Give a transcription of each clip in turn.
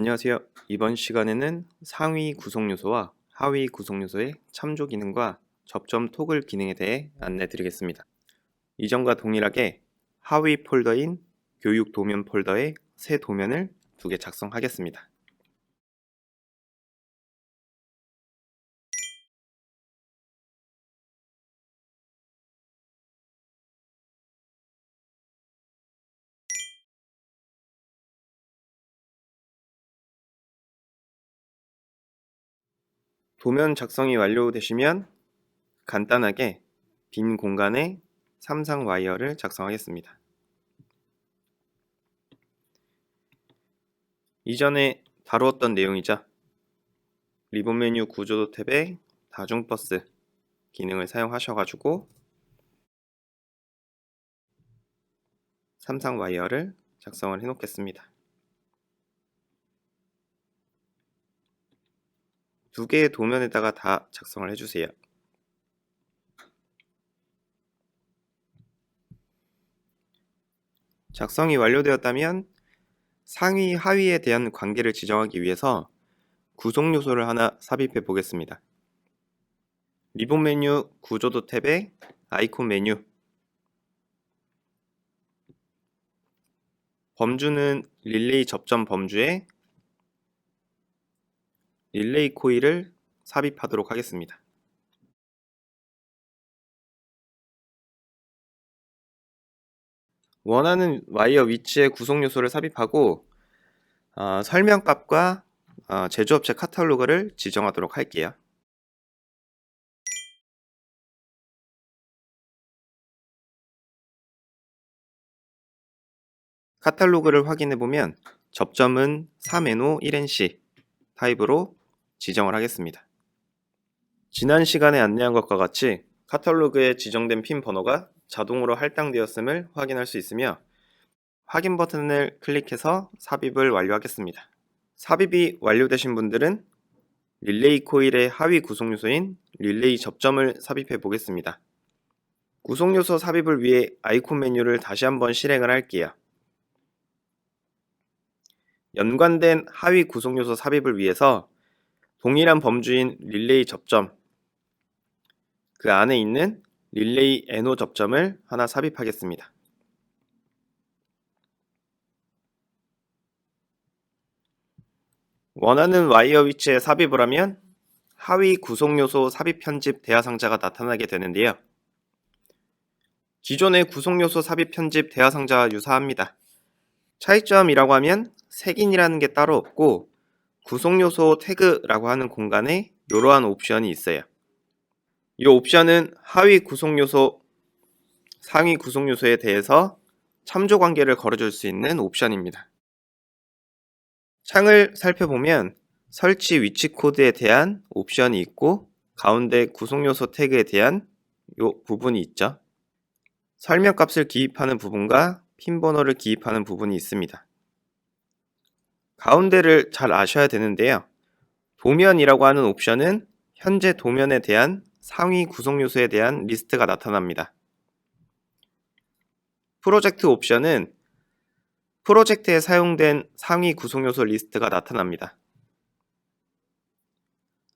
안녕하세요. 이번 시간에는 상위 구성 요소와 하위 구성 요소의 참조 기능과 접점 토글 기능에 대해 안내 드리겠습니다. 이전과 동일하게 하위 폴더인 교육 도면 폴더에 새 도면을 두 개 작성하겠습니다. 도면 작성이 완료되시면 간단하게 빈 공간에 삼상 와이어를 작성하겠습니다. 이전에 다루었던 내용이죠. 리본 메뉴 구조도 탭에 다중버스 기능을 사용하셔가지고 삼상 와이어를 작성을 해 놓겠습니다. 두 개의 도면에다가 다 작성을 해주세요. 작성이 완료되었다면 상위, 하위에 대한 관계를 지정하기 위해서 구성 요소를 하나 삽입해 보겠습니다. 리본 메뉴 구조도 탭에 아이콘 메뉴 범주는 릴레이 접점 범주에 릴레이 코일을 삽입하도록 하겠습니다. 원하는 와이어 위치에 구성 요소를 삽입하고 어, 설명 값과 어, 제조업체 카탈로그를 지정하도록 할게요. 카탈로그를 확인해 보면 접점은 3NO 1NC 타입으로 지정을 하겠습니다. 지난 시간에 안내한 것과 같이 카탈로그에 지정된 핀 번호가 자동으로 할당되었음을 확인할 수 있으며 확인 버튼을 클릭해서 삽입을 완료하겠습니다. 삽입이 완료되신 분들은 릴레이 코일의 하위 구성 요소인 릴레이 접점을 삽입해 보겠습니다. 구성 요소 삽입을 위해 아이콘 메뉴를 다시 한번 실행을 할게요. 연관된 하위 구성 요소 삽입을 위해서 동일한 범주인 릴레이 접점 그 안에 있는 릴레이 NO 접점을 하나 삽입하겠습니다. 원하는 와이어 위치에 삽입을 하면 하위 구성 요소 삽입 편집 대화 상자가 나타나게 되는데요. 기존의 구성 요소 삽입 편집 대화 상자와 유사합니다. 차이점이라고 하면 색인이라는 게 따로 없고 구성 요소 태그라고 하는 공간에 이러한 옵션이 있어요. 이 옵션은 하위 구성 요소, 상위 구성 요소에 대해서 참조 관계를 걸어줄 수 있는 옵션입니다. 창을 살펴보면 설치 위치 코드에 대한 옵션이 있고 가운데 구성 요소 태그에 대한 이 부분이 있죠. 설명 값을 기입하는 부분과 핀 번호를 기입하는 부분이 있습니다. 가운데를 잘 아셔야 되는데요. 도면이라고 하는 옵션은 현재 도면에 대한 상위 구성 요소에 대한 리스트가 나타납니다. 프로젝트 옵션은 프로젝트에 사용된 상위 구성 요소 리스트가 나타납니다.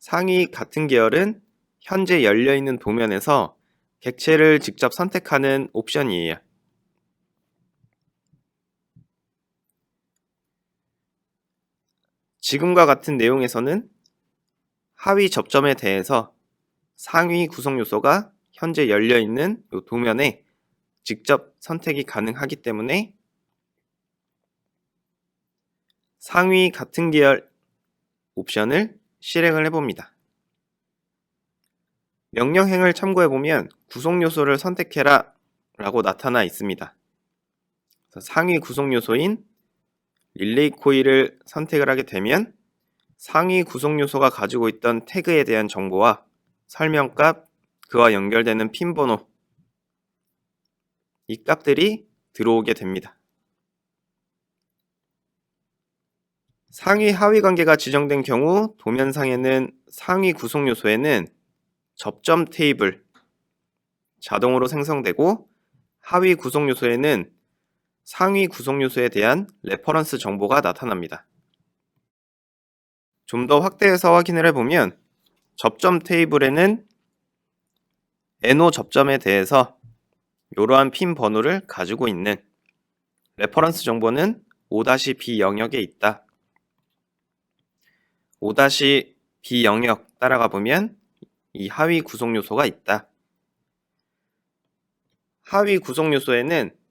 상위 같은 계열은 현재 열려있는 도면에서 객체를 직접 선택하는 옵션이에요. 지금과 같은 내용에서는 하위 접점에 대해서 상위 구성 요소가 현재 열려 있는 도면에 직접 선택이 가능하기 때문에 상위 같은 계열 옵션을 실행을 해봅니다. 명령행을 참고해보면 구성 요소를 선택해라 라고 나타나 있습니다. 상위 구성 요소인 릴레이 코일을 선택을 하게 되면 상위 구성 요소가 가지고 있던 태그에 대한 정보와 설명값, 그와 연결되는 핀 번호 이 값들이 들어오게 됩니다. 상위 하위 관계가 지정된 경우 도면상에는 상위 구성 요소에는 접점 테이블 자동으로 생성되고 하위 구성 요소에는 상위 구성 요소에 대한 레퍼런스 정보가 나타납니다. 좀 더 확대해서 확인을 해보면 접점 테이블에는 NO 접점에 대해서 이러한 핀 번호를 가지고 있는 레퍼런스 정보는 5-B 영역에 있다. 5-B 영역 따라가 보면 이 하위 구성 요소가 있다. 하위 구성 요소에는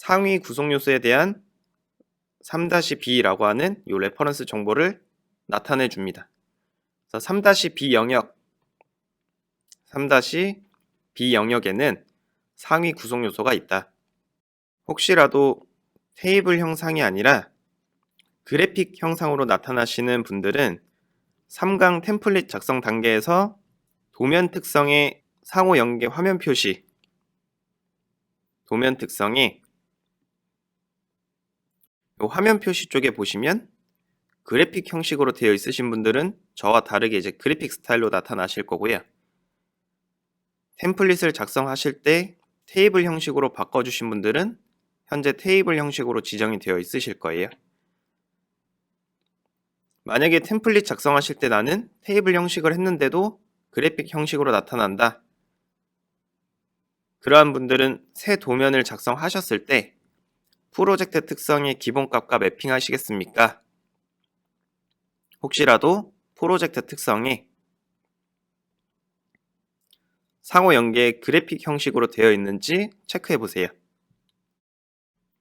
상위 구성 요소에 대한 3-B라고 하는 이 레퍼런스 정보를 나타내 줍니다. 그래서 3-B 영역 3-B 영역에는 상위 구성 요소가 있다. 혹시라도 테이블 형상이 아니라 그래픽 형상으로 나타나시는 분들은 3강 템플릿 작성 단계에서 도면 특성의 상호 연계 화면 표시 도면 특성이 이 화면 표시 쪽에 보시면 그래픽 형식으로 되어 있으신 분들은 저와 다르게 이제 그래픽 스타일로 나타나실 거고요. 템플릿을 작성하실 때 테이블 형식으로 바꿔주신 분들은 현재 테이블 형식으로 지정이 되어 있으실 거예요. 만약에 템플릿 작성하실 때 나는 테이블 형식을 했는데도 그래픽 형식으로 나타난다. 그러한 분들은 새 도면을 작성하셨을 때 프로젝트 특성의 기본값과 매핑하시겠습니까? 혹시라도 프로젝트 특성이 상호 연계 그래픽 형식으로 되어 있는지 체크해 보세요.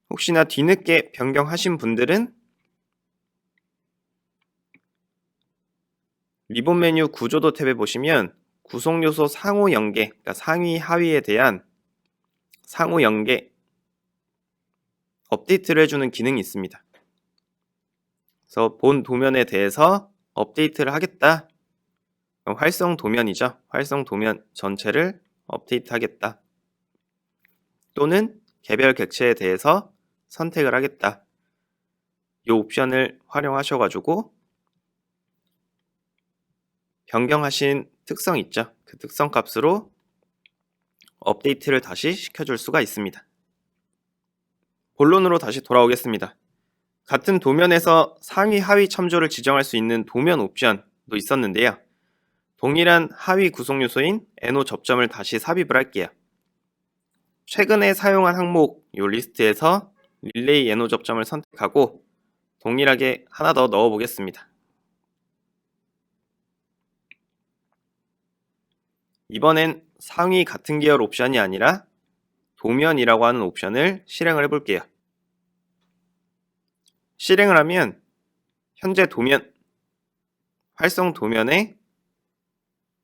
혹시나 뒤늦게 변경하신 분들은 리본 메뉴 구조도 탭에 보시면 구성 요소 상호 연계, 그러니까 상위 하위에 대한 상호 연계 업데이트를 해주는 기능이 있습니다. 그래서 본 도면에 대해서 업데이트를 하겠다. 활성 도면이죠. 활성 도면 전체를 업데이트 하겠다. 또는 개별 객체에 대해서 선택을 하겠다. 이 옵션을 활용하셔가지고 변경하신 특성 있죠. 그 특성 값으로 업데이트를 다시 시켜줄 수가 있습니다. 본론으로 다시 돌아오겠습니다. 같은 도면에서 상위 하위 첨조를 지정할 수 있는 도면 옵션도 있었는데요. 동일한 하위 구성 요소인 NO 접점을 다시 삽입을 할게요. 최근에 사용한 항목 이 리스트에서 릴레이 NO 접점을 선택하고 동일하게 하나 더 넣어 보겠습니다. 이번엔 상위 같은 계열 옵션이 아니라 도면이라고 하는 옵션을 실행을 해볼게요. 실행을 하면 현재 도면, 활성 도면에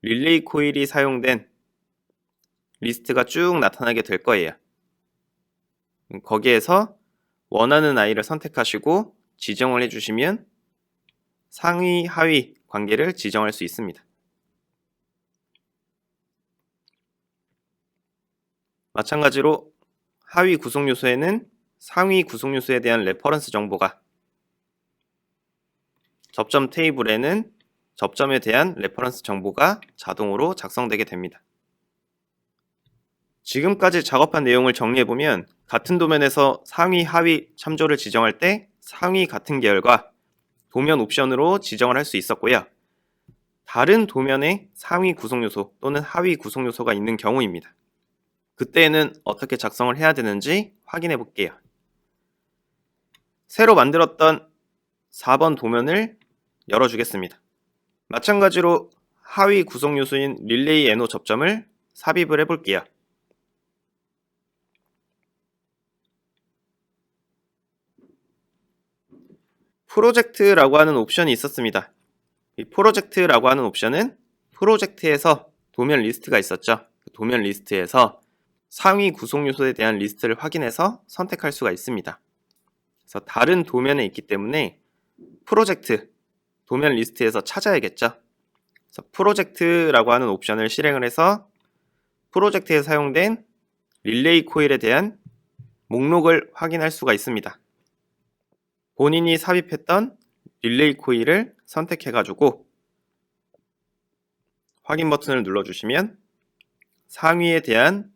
릴레이 코일이 사용된 리스트가 쭉 나타나게 될 거예요. 거기에서 원하는 아이를 선택하시고 지정을 해주시면 상위, 하위 관계를 지정할 수 있습니다. 마찬가지로 하위 구성 요소에는 상위 구성 요소에 대한 레퍼런스 정보가 접점 테이블에는 접점에 대한 레퍼런스 정보가 자동으로 작성되게 됩니다. 지금까지 작업한 내용을 정리해보면 같은 도면에서 상위, 하위 참조를 지정할 때 상위 같은 계열과 도면 옵션으로 지정을 할 수 있었고요. 다른 도면에 상위 구성 요소 또는 하위 구성 요소가 있는 경우입니다. 그때에는 어떻게 작성을 해야 되는지 확인해 볼게요. 새로 만들었던 4번 도면을 열어주겠습니다. 마찬가지로 하위 구성 요소인 릴레이 NO 접점을 삽입을 해 볼게요. 프로젝트라고 하는 옵션이 있었습니다. 이 프로젝트라고 하는 옵션은 프로젝트에서 도면 리스트가 있었죠. 그 도면 리스트에서 상위 구성 요소에 대한 리스트를 확인해서 선택할 수가 있습니다. 그래서 다른 도면에 있기 때문에 프로젝트 도면 리스트에서 찾아야겠죠. 그래서 프로젝트라고 하는 옵션을 실행을 해서 프로젝트에 사용된 릴레이 코일에 대한 목록을 확인할 수가 있습니다. 본인이 삽입했던 릴레이 코일을 선택해 가지고 확인 버튼을 눌러 주시면 상위에 대한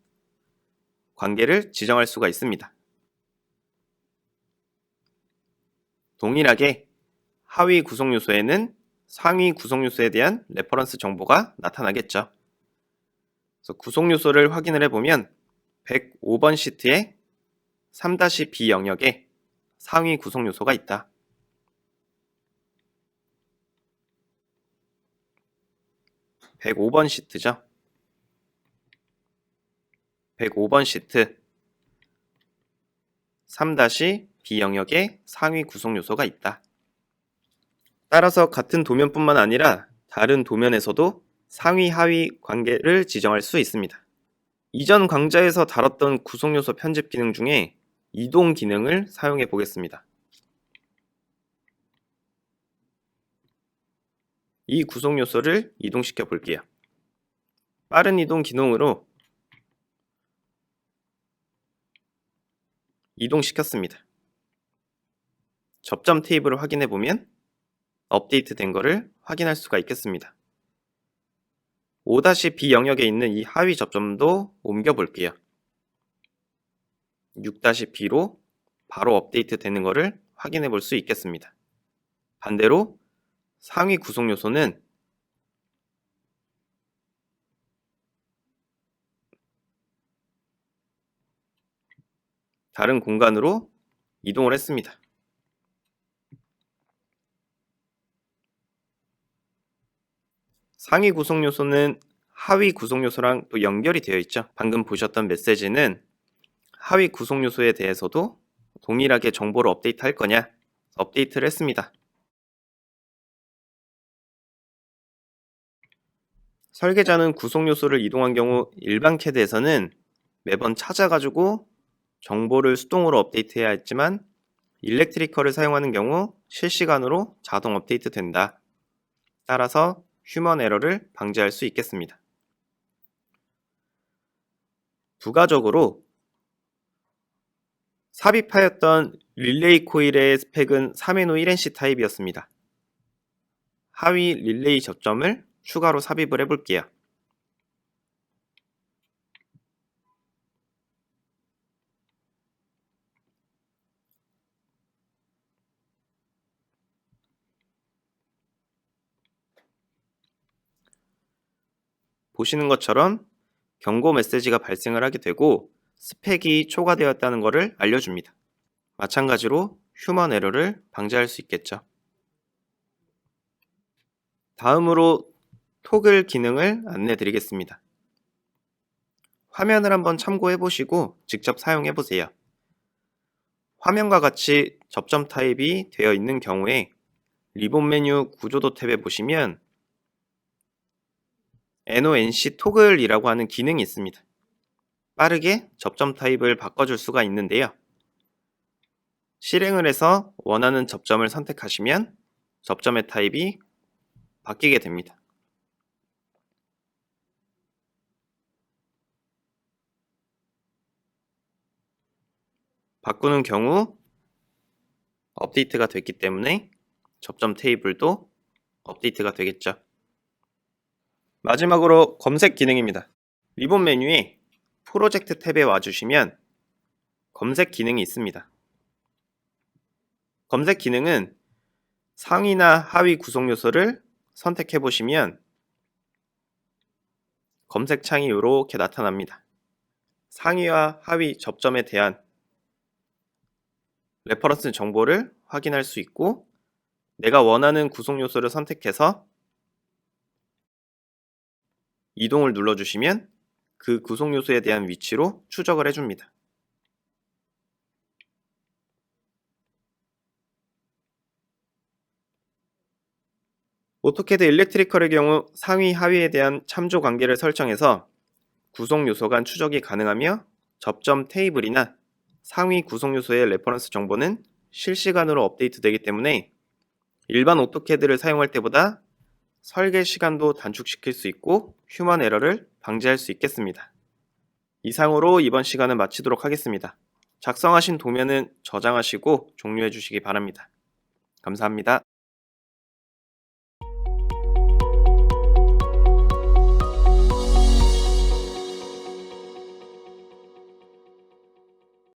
관계를 지정할 수가 있습니다. 동일하게 하위 구성 요소에는 상위 구성 요소에 대한 레퍼런스 정보가 나타나겠죠. 그래서 구성 요소를 확인을 해보면 105번 시트에 3-B 영역에 상위 구성 요소가 있다. 105번 시트죠. 105번 시트 3-B 영역에 상위 구성 요소가 있다. 따라서 같은 도면뿐만 아니라 다른 도면에서도 상위 하위 관계를 지정할 수 있습니다. 이전 강좌에서 다뤘던 구성 요소 편집 기능 중에 이동 기능을 사용해 보겠습니다. 이 구성 요소를 이동시켜 볼게요. 빠른 이동 기능으로 이동시켰습니다. 접점 테이블을 확인해 보면 업데이트 된 거를 확인할 수가 있겠습니다. 5-B 영역에 있는 이 하위 접점도 옮겨 볼게요. 6-B로 바로 업데이트 되는 거를 확인해 볼 수 있겠습니다. 반대로 상위 구성 요소는 다른 공간으로 이동을 했습니다. 상위 구성 요소는 하위 구성 요소랑 또 연결이 되어 있죠. 방금 보셨던 메시지는 하위 구성 요소에 대해서도 동일하게 정보를 업데이트 할 거냐 업데이트를 했습니다. 설계자는 구성 요소를 이동한 경우 일반 캐드에서는 매번 찾아가지고 정보를 수동으로 업데이트해야 했지만 일렉트리컬을 사용하는 경우 실시간으로 자동 업데이트 된다. 따라서 휴먼 에러를 방지할 수 있겠습니다. 부가적으로 삽입하였던 릴레이 코일의 스펙은 3NO 1NC 타입이었습니다. 하위 릴레이 접점을 추가로 삽입을 해볼게요. 보시는 것처럼 경고 메시지가 발생을 하게 되고 스펙이 초과되었다는 것을 알려줍니다. 마찬가지로 휴먼 에러를 방지할 수 있겠죠. 다음으로 토글 기능을 안내 드리겠습니다. 화면을 한번 참고해 보시고 직접 사용해 보세요. 화면과 같이 접점 타입이 되어 있는 경우에 리본 메뉴 구조도 탭에 보시면 NONC 토글이라고 하는 기능이 있습니다. 빠르게 접점 타입을 바꿔줄 수가 있는데요. 실행을 해서 원하는 접점을 선택하시면 접점의 타입이 바뀌게 됩니다. 바꾸는 경우 업데이트가 됐기 때문에 접점 테이블도 업데이트가 되겠죠. 마지막으로 검색 기능입니다. 리본 메뉴에 프로젝트 탭에 와주시면 검색 기능이 있습니다. 검색 기능은 상위나 하위 구성 요소를 선택해 보시면 검색 창이 이렇게 나타납니다. 상위와 하위 접점에 대한 레퍼런스 정보를 확인할 수 있고 내가 원하는 구성 요소를 선택해서 이동을 눌러주시면 그 구성 요소에 대한 위치로 추적을 해줍니다. 오토캐드 일렉트리컬의 경우 상위 하위에 대한 참조 관계를 설정해서 구성 요소 간 추적이 가능하며 접점 테이블이나 상위 구성 요소의 레퍼런스 정보는 실시간으로 업데이트되기 때문에 일반 오토캐드를 사용할 때보다 설계 시간도 단축시킬 수 있고 휴먼 에러를 방지할 수 있겠습니다. 이상으로 이번 시간은 마치도록 하겠습니다. 작성하신 도면은 저장하시고 종료해 주시기 바랍니다. 감사합니다.